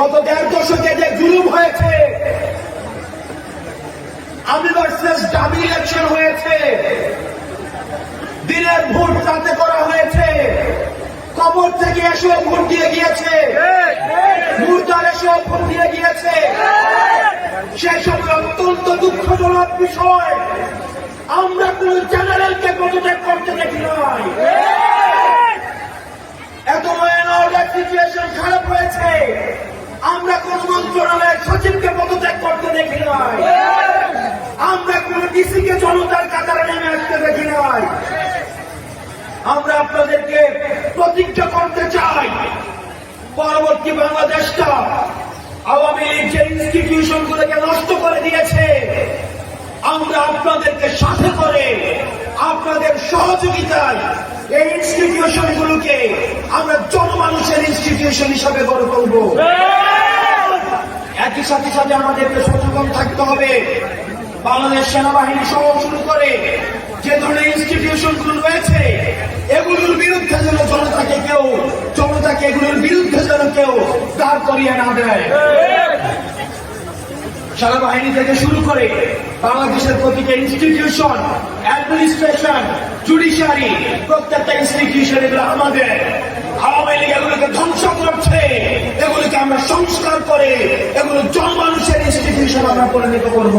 গত দেড় দশকে যে জুলুম হয়েছে, আমি ভার্সেস ডাবি ইলেকশন হয়েছে, দিনের ভোট রাতে করা হয়েছে, কবর থেকে এসেও ভোট দিয়ে গিয়েছে মুরদার এসেও ভোট দিয়ে গিয়েছে। সেই সময় অত্যন্ত দুঃখজনক বিষয়, আমরা কোন জেনারেলকে পদত্যাগ করতে দেখি নাই। এত সিচুয়েশন খারাপ হয়েছে আমরা কোন মন্ত্রণালয়ের সচিবকে পদত্যাগ করতে দেখি নাই আমরা কোন জনতার কাতারে নেমে আসতে দেখি নাই। আমরা আপনাদেরকে প্রতিজ্ঞা করতে চাই। পরবর্তী বাংলাদেশটা আওয়ামী লীগ যে ইনস্টিটিউশন গুলোকে নষ্ট করে দিয়েছে আমরা আপনাদেরকে সাথে করে আপনাদের সহযোগিতায় এই ইনস্টিটিউশন গুলোকে আমরা জনমানুষের ইনস্টিটিউশন হিসাবে গড়ে তুলব। একই সাথে সাথে আমাদেরকে সচেতন থাকতে হবে। বাংলাদেশ সেনাবাহিনী সহ শুরু করে যে ধরনের ইনস্টিটিউশনগুলো রয়েছে, এগুলোর বিরুদ্ধে যেন জনতাকে কেউ, জনতাকে এগুলোর বিরুদ্ধে যেন কেউ দাঁড় করিয়ে না দেয়। সেনাবাহিনী থেকে শুরু করে বাংলাদেশের প্রতিটা ইনস্টিটিউশন অ্যাডমিনিস্ট্রেশন জুডিশিয়ারি প্রত্যেকটা ইনস্টিটিউশন এগুলো আমাদের আওয়ামী লীগ এগুলোকে ধ্বংস করছে, এগুলোকে আমরা সংস্কার করে এগুলো জনমানুষের ইনস্টিটিউশন আমরা পরিণত করব।